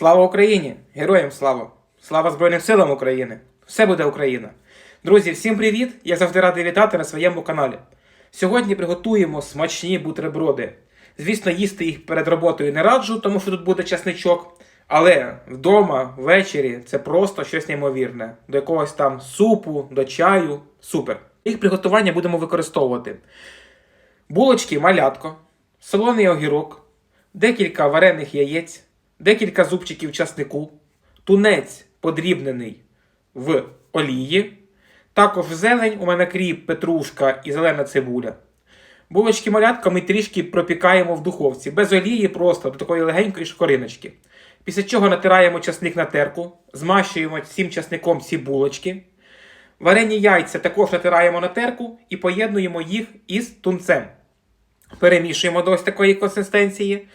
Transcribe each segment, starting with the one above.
Слава Україні! Героям слава! Слава Збройним силам України! Все буде Україна! Друзі, всім привіт! Я завжди радий вітати на своєму каналі. Сьогодні приготуємо смачні бутерброди. Звісно, їсти їх перед роботою не раджу, тому що тут буде чесничок. Але вдома, ввечері це просто щось неймовірне. До якогось там супу, до чаю. Супер. Їх приготування будемо використовувати. Булочки малятко, солоний огірок, декілька варених яєць, декілька зубчиків часнику, тунець подрібнений в олії, також зелень, у мене кріп, петрушка і зелена цибуля. Булочки малятка ми трішки пропікаємо в духовці, без олії, просто до такої легенької шкориночки. Після чого натираємо часник на терку, змащуємо цим часником ці булочки. Варені яйця також натираємо на терку і поєднуємо їх із тунцем. Перемішуємо до ось такої консистенції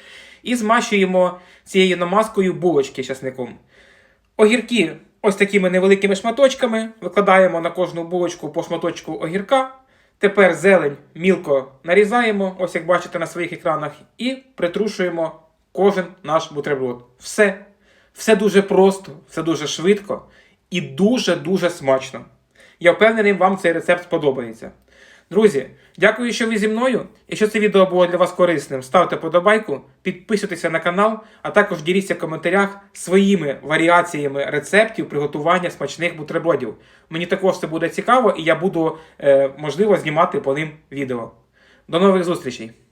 і змащуємо цією намазкою булочки часником. Огірки ось такими невеликими шматочками викладаємо на кожну булочку по шматочку огірка. Тепер зелень мілко нарізаємо, ось як бачите на своїх екранах, і притрушуємо кожен наш бутерброд. Все. Все дуже просто, все дуже швидко і дуже-дуже смачно. Я впевнений, вам цей рецепт сподобається. Друзі, дякую, що ви зі мною. Якщо це відео було для вас корисним, ставте подобайку, підписуйтеся на канал, а також діліться в коментарях своїми варіаціями рецептів приготування смачних бутербродів. Мені також це буде цікаво, і я буду, е, можливо, знімати по ним відео. До нових зустрічей!